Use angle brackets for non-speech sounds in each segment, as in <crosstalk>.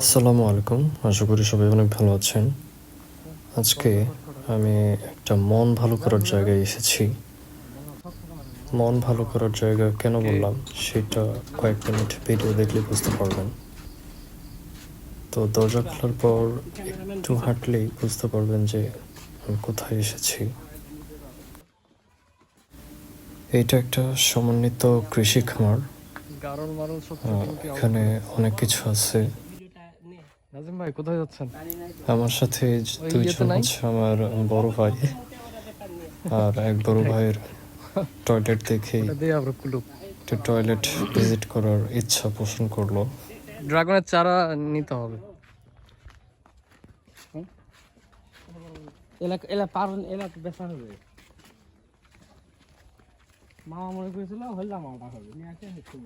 আসসালামু আলাইকুম। আশা করি সবাই অনেক ভালো আছেন। আজকে আমি একটা মন ভালো করার জায়গায় এসেছি। মন ভালো করার জায়গা কেন বললাম? সেটা কয়েক মিনিট ভিডিও দেখলে বুঝতে পারবেন। তো দরজা খোলার পর একটু হাঁটলেই বুঝতে পারবেন যে আমি কোথায় এসেছি। এটা একটা সমন্বিত কৃষি খামার। এখানে অনেক কিছু আছে। নাজিম ভাই কোথায় যাচ্ছেন? আমার সাথে দুইজন? হচ্ছে আমার বড় ভাই আর এক বড় ভাইয়ের টয়লেট দেখে একটু টয়লেট ভিজিট করার ইচ্ছা পোষণ করল। ড্রাগনের চারা নিতে হবে। এলা এলা পার এলা বেচা হবে। মামা মনে করেছিল হইলাম মামা হবে। নিয়ে আসে হচ্ছে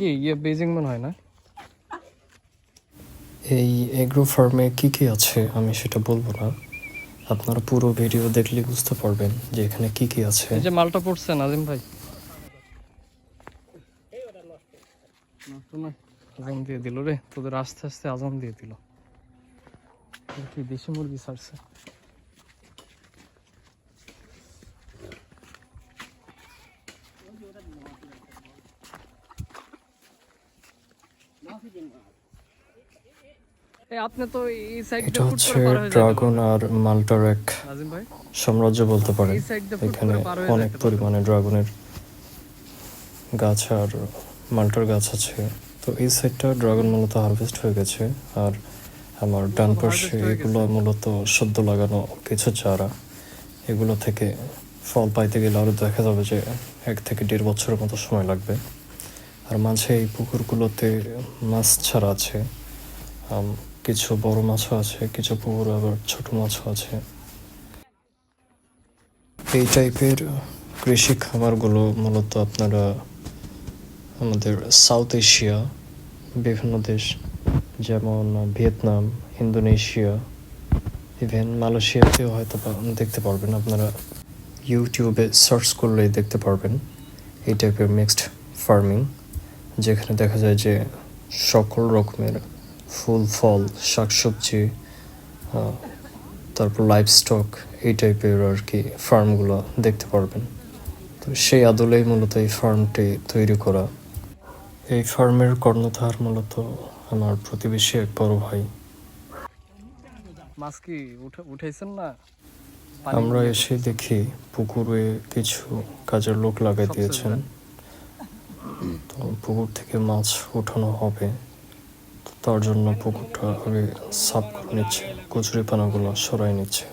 কি ইয়ে বেজিং মনে হয় না? এই এগ্রো ফার্মে কি কি আছে আমি সেটা বলব না। আপনারা পুরো ভিডিও দেখলে বুঝতে পারবেন যে এখানে কি কি আছে। এই যে মালটা পড়ছে নাজিম ভাই। নষ্ট আজান দিয়ে দিল রে তোদের আস্তে আস্তে আজান দিয়ে দিল। কি দেশি মুরগি ছাড়ছে। এই আপনি তো এই সাইড এটা হচ্ছে ড্রাগন আর মাল্টার এক সাম্রাজ্য বলতে এখানে পার হয়ে অনেক পরিমাণে ড্রাগনের গাছ আর মাল্টার গাছ আছে। তো এই সাইডটা ড্রাগন মূলত হারভেস্ট হয়ে গেছে আর আমার ডান পাশে এগুলো মূলত সদ্য লাগানো কিছু চারা। এগুলো থেকে ফল পাইতে গেলে আরও দেখা যাবে যে এক থেকে দেড় বছরের মতো সময় লাগবে। আর মাঝে এই পুকুরগুলোতে মাছ ছাড়া আছে। কিছু বড় মাছও আছে, কিছু পুকুর, আবার ছোট মাছও আছে। এই টাইপের কৃষি খামারগুলো মূলত আপনারা আমাদের সাউথ এশিয়া বিভিন্ন দেশ, যেমন ভিয়েতনাম, ইন্দোনেশিয়া ইভেন মালয়েশিয়াতেও হয়তো দেখতে পারবেন আপনারা। ইউটিউবে সার্চ করলেই দেখতে পারবেন এই টাইপের মিক্সড ফার্মিং যেখানে দেখা যায় যে সকল রকমের ফুল ফল শাকসবজি তারপর লাইভ স্টক এই টাইপের আর কি ফার্মগুলো দেখতে পারবেন। তো সেই আদলেই মূলত এই ফার্মটি তৈরি করা। এই ফার্মের কর্ণধার মূলত আমার প্রতিবেশী এক বড় ভাই। মাছ কি উঠাইছেন না? আমরা এসে দেখি পুকুরে কিছু কাজের লোক লাগাই দিয়েছেন। তো পুকুর থেকে মাছ উঠানো হবে। তার জন্য পুকুরটা আগে সাফ করে নিচ্ছে কচুরি পানাগুলো সরাই নিচ্ছে।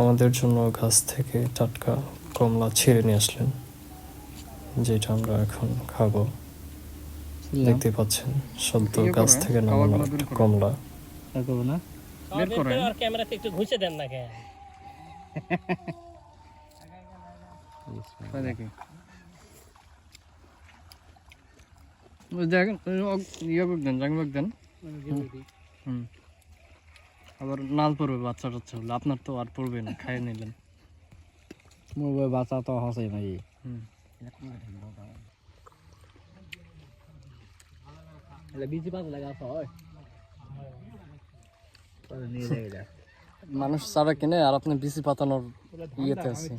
আমাদের জন্য গাছ থেকে টাটকা কমলা ছিঁড়ে নিয়ে আসলেন যেটা আমরা এখন খাব। দেখতে পাচ্ছেন সদ্য ইয়ে গাছ থেকে নামানো একটা কমলা। ক্যামেরাতে একটু ঘুষে দেন না কেন <laughs> তাই দেখি ওই দেখেন ইয়ে করে দেন দেন হুম আবার নাল পড়বে বাচ্চা টাচ্চা হলে। আপনার তো আর পড়বে না খাইয়ে নিলেন। মোবাইল বাচ্চা তো হসে ভাই হুম। হয়। মানুষ চারা কিনে আর আপনি বিসি পাতানোর ইয়েতে আছে। <laughs>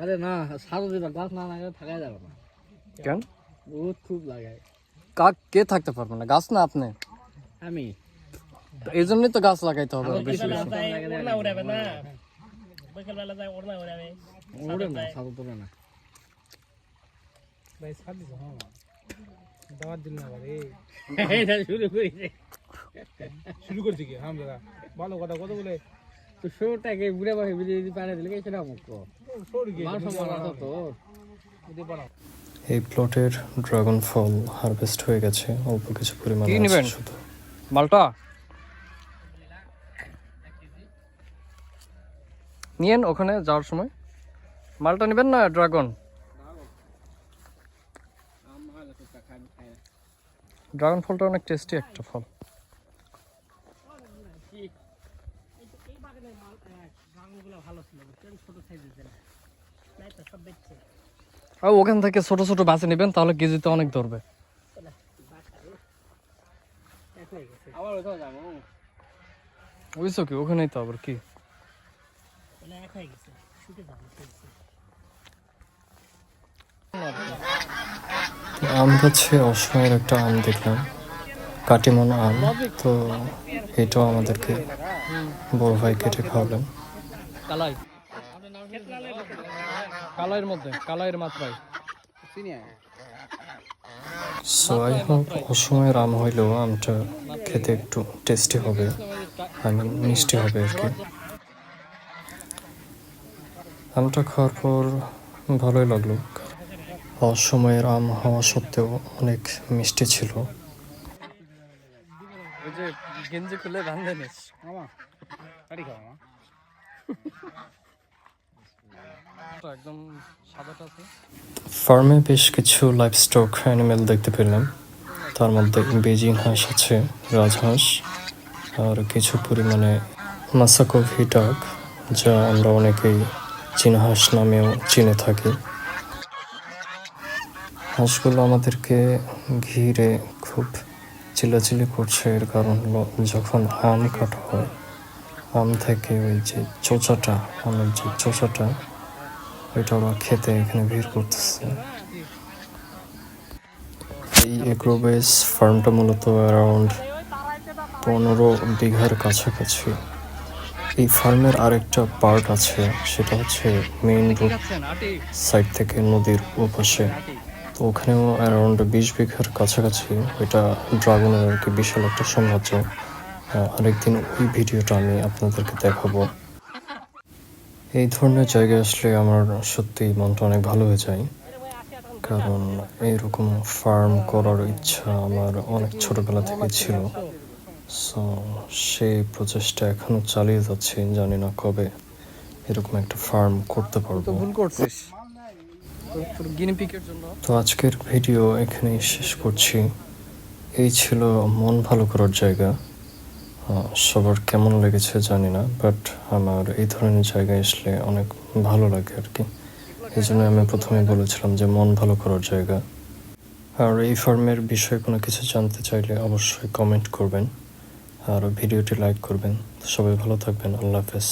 আরে না সারো দিবা গাছ না থাকা যাবে না। কেন? বহুত খুব লাগায়। কাক কে থাকতে পারবে না? গাছ না আপনি? আমি। তো এই জন্যই তো গাছ লাগাইতে হবে। বেশি বেশি। হ্যাঁ দিল শুরু করেছে। শুরু করছি কি? হাম দাদা ভালো কথা কত বলে? তো শোটাকে বুড়ে বসে বিলে যদি পারে দিলে সেটা মুখ সরি কি? মানুষ আছে তো দিতে পারো এই প্লটের ড্রাগন ফল হারভেস্ট হয়ে গেছে। অল্প কিছু পরিমাণ কি নিবেন? শুধু। মালটা? নিয়েন ওখানে যাওয়ার সময়। মালটা নেবেন না ড্রাগন? ড্রাগন ফলটা অনেক টেস্টি একটা ফল। ভালো ছিল ছোট সাইজের ওখান থেকে ছোট ছোট বাঁচে নেবেন তাহলে কেজিতে অনেক ধরবে। এক গেছে আবার ওইটাও যাব বুঝছ কি? ওখানেই তো আবার কি? আম হচ্ছে অসময়ের একটা আম দেখলাম কাটিমন আম তো এটাও আমাদেরকে বড় ভাই কেটে খাওয়ালেন কালাই। কালাইয়ের মধ্যে কালাইয়ের মাত্রায়। সো আই হোপ অসময়ের আম হইলেও আমটা খেতে একটু টেস্টি হবে। আই মিন মিষ্টি হবে আর কি। আমটা খাওয়ার পর ভালোই লাগল। অসময়ের আম হওয়া সত্ত্বেও অনেক মিষ্টি ছিল। গেঞ্জি খুলে মামা মামা। <laughs> ফার্মে বেশ কিছু লাইভ স্টক অ্যানিমেল দেখতে পেলাম। তার মধ্যে বেজিং হাঁস আছে, রাজহাঁস, আর কিছু পরিমাণে মাসাকো ভিটাক যা আমরা অনেকেই চীনা হাঁস নামেও চিনে থাকি। হাঁসগুলো আমাদেরকে ঘিরে খুব চিলাচিলি করছে, এর কারণ হলো যখন আম কাটা হয় আম থেকে ওই যে চোচাটা আমের যে চোচাটা ওইটা ওরা খেতে এখানে ভিড় করতেছে। এই এগ্রোবেস ফার্মটা মূলত অ্যারাউন্ড পনেরো বিঘার কাছাকাছি। এই ফার্মের আরেকটা পার্ট আছে, সেটা হচ্ছে মেইন রোড সাইড থেকে নদীর ওপাশে। তো ওখানেও অ্যারাউন্ড বিশ বিঘার কাছাকাছি ওইটা ড্রাগনের আর কি বিশাল একটা সাম্রাজ্য। আরেকদিন ওই ভিডিওটা আমি আপনাদেরকে দেখাবো। এই ধরনের জায়গায় আসলে আমার সত্যি মনটা অনেক ভালো হয়ে যায়। কারণ এইরকম ফার্ম করার ইচ্ছা আমার অনেক ছোটবেলা থেকে ছিল। সো সেই প্রচেষ্টা এখনও চালিয়ে যাচ্ছি জানি না কবে এরকম একটা ফার্ম করতে পারব। তো আজকের ভিডিও এখানেই শেষ করছি। এই ছিল মন ভালো করার জায়গা। সবার কেমন লেগেছে জানি না বাট আমার এই ধরনের জায়গায় আসলে অনেক ভালো লাগে আর কি। এই জন্য আমি প্রথমে বলেছিলাম যে মন ভালো করার জায়গা। আর এই ফার্মের বিষয়ে কোনো কিছু জানতে চাইলে অবশ্যই কমেন্ট করবেন, আর ভিডিওটি লাইক করবেন। সবাই ভালো থাকবেন, আল্লাহ হাফেজ।